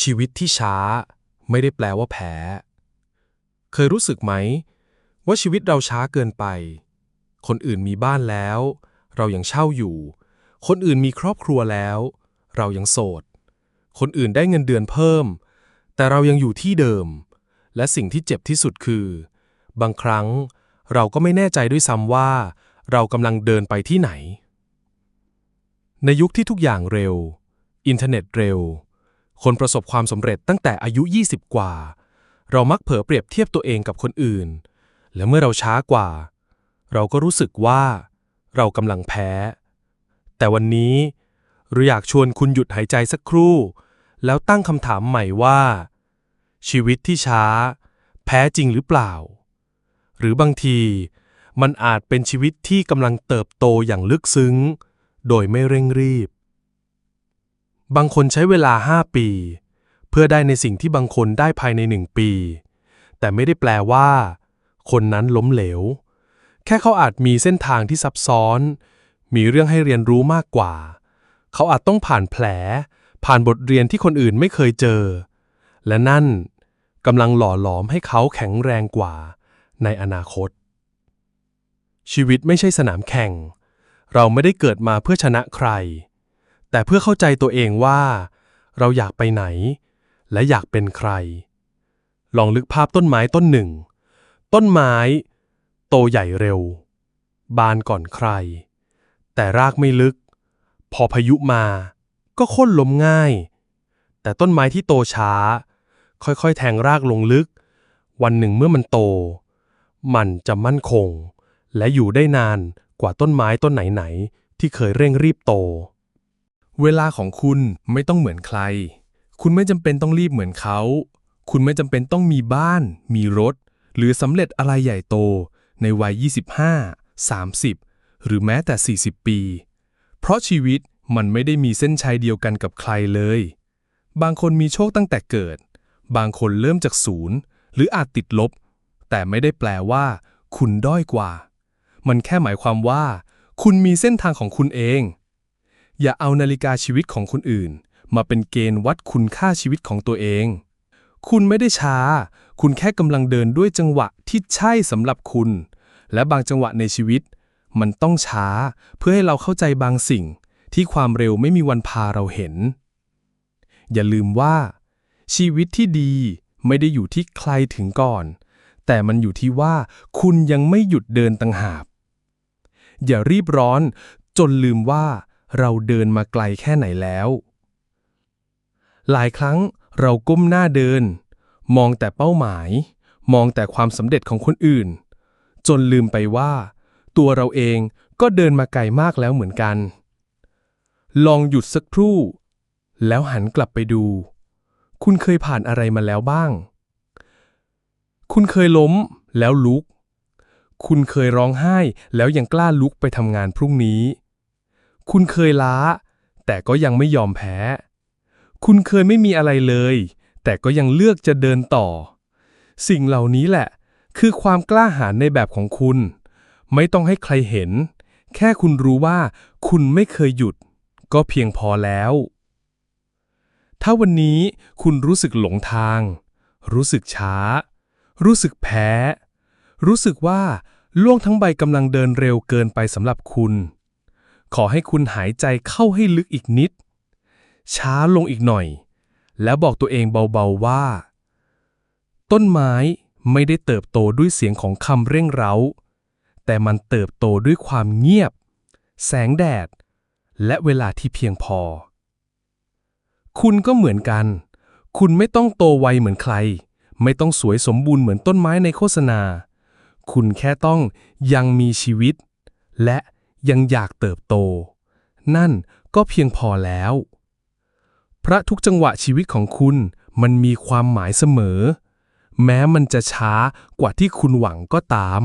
ชีวิตที่ช้าไม่ได้แปลว่าแพ้ เคยรู้สึกไหม ว่าชีวิตเราช้าเกินไป คนอื่นมีบ้านแล้ว เรายังเช่าอยู่ คนอื่นมีครอบครัวแล้ว เรายังโสด คนอื่นได้เงินเดือนเพิ่ม แต่เรายังอยู่ที่เดิม และสิ่งที่เจ็บที่สุดคือ บางครั้งเราก็ไม่แน่ใจด้วยซ้ำว่า เรากำลังเดินไปที่ไหน ในยุคที่ทุกอย่างเร็ว อินเทอร์เน็ตเร็ว คนประสบความสำเร็จตั้งแต่อายุ 20 กว่า เรามักเผลอเปรียบเทียบตัวเองกับคนอื่น และเมื่อเราช้ากว่า เราก็รู้สึกว่า เรากำลังแพ้ แต่วันนี้เราอยากชวนคุณหยุดหายใจสักครู่ แล้วตั้งคำถามใหม่ว่า ชีวิตที่ช้า แพ้จริงหรือเปล่า หรือบางทีมันอาจเป็นชีวิตที่กำลังเติบโตอย่างลึกซึ้ง โดยไม่เร่งรีบ บางคนใช้เวลา 5 ปี เพื่อได้ในสิ่งที่บางคนได้ภายในหนึ่งปี แต่ไม่ได้แปลว่า คนนั้นล้มเหลว แค่เขาอาจมีเส้นทางที่ซับซ้อน มีเรื่องให้เรียนรู้มากกว่า เขาอาจต้องผ่านแผล ผ่านบทเรียนที่คนอื่นไม่เคยเจอ และนั่นกำลังหล่อหลอมให้เขาแข็งแรงกว่า ในอนาคต ชีวิตไม่ใช่สนามแข่ง เราไม่ได้เกิดมาเพื่อชนะใคร แต่เพื่อเข้าใจตัวเองว่า เราอยากไปไหน และอยากเป็นใคร ลองลึกภาพต้นไม้ต้นหนึ่ง ต้นไม้ โตใหญ่เร็ว บานก่อนใคร แต่รากไม่ลึก พอพายุมาก็โค่นล้มง่าย แต่ต้นไม้ที่โตช้า ค่อยๆ แทงรากลงลึก วันหนึ่งเมื่อมันโต มันจะมั่นคง และอยู่ได้นานกว่าต้นไม้ต้นไหนๆที่เคยเร่งรีบโต เวลาของคุณไม่ต้องเหมือนใคร คุณไม่จำเป็นต้องรีบเหมือนเขา คุณไม่จำเป็นต้องมีบ้าน มีรถ หรือสำเร็จอะไรใหญ่โต ในวัย 25 30 หรือแม้แต่ 40 ปี เพราะชีวิตมันไม่ได้มีเส้นชัยเดียวกันกับใครเลย บางคนมีโชคตั้งแต่เกิด บางคนเริ่มจากศูนย์ หรืออาจติดลบ แต่ไม่ได้แปลว่า คุณด้อยกว่า มันแค่หมายความว่า คุณมีเส้นทางของคุณเอง อย่าเอานาฬิกาชีวิตของคนอื่น มาเป็นเกณฑ์วัดคุณค่าชีวิตของตัวเอง คุณไม่ได้ช้า คุณแค่กำลังเดินด้วยจังหวะที่ใช่สำหรับคุณ และบางจังหวะในชีวิต มันต้องช้า เพื่อให้เราเข้าใจบางสิ่ง ที่ความเร็วไม่มีวันพาเราเห็น อย่าลืมว่า ชีวิตที่ดีไม่ได้อยู่ที่ใครถึงก่อน แต่มันอยู่ที่ว่าคุณยังไม่หยุดเดินต่างหากอย่ารีบร้อน จนลืมว่า เราเดินมาไกลแค่ไหนแล้ว หลายครั้งเราก้มหน้าเดิน มองแต่เป้าหมาย มองแต่ความสำเร็จของคนอื่น จนลืมไปว่า ตัวเราเองก็เดินมาไกลมากแล้วเหมือนกัน ลองหยุดสักครู่ แล้วหันกลับไปดู คุณเคยผ่านอะไรมาแล้วบ้าง คุณเคยล้มแล้วลุก คุณเคยร้องไห้แล้วยังกล้าลุกไปทำงานพรุ่งนี้ คุณเคยล้า แต่ก็ยังไม่ยอมแพ้ คุณเคยไม่มีอะไรเลย แต่ก็ยังเลือกจะเดินต่อ สิ่งเหล่านี้แหละ คือความกล้าหาญในแบบของคุณ ไม่ต้องให้ใครเห็น แค่คุณรู้ว่าคุณไม่เคยหยุด ก็เพียงพอแล้ว ถ้าวันนี้คุณรู้สึกหลงทาง รู้สึกช้า รู้สึกแพ้ รู้สึกว่าล่วงทั้งใบกำลังเดินเร็วเกินไปสำหรับคุณ ขอให้คุณหายใจเข้าให้ลึกอีกนิด ช้าลงอีกหน่อย แล้วบอกตัวเองเบาๆว่า ต้นไม้ไม่ได้เติบโตด้วยเสียงของคำเร่งเร้า แต่มันเติบโตด้วยความเงียบ แสงแดด และเวลาที่เพียงพอ คุณก็เหมือนกัน คุณไม่ต้องโตไวเหมือนใคร ไม่ต้องสวยสมบูรณ์เหมือนต้นไม้ในโฆษณา คุณแค่ต้องยังมีชีวิต และ ยังอยากเติบโต นั่นก็เพียงพอแล้ว พระทุกจังหวะชีวิตของคุณมันมีความหมายเสมอ แม้มันจะช้ากว่าที่คุณหวังก็ตาม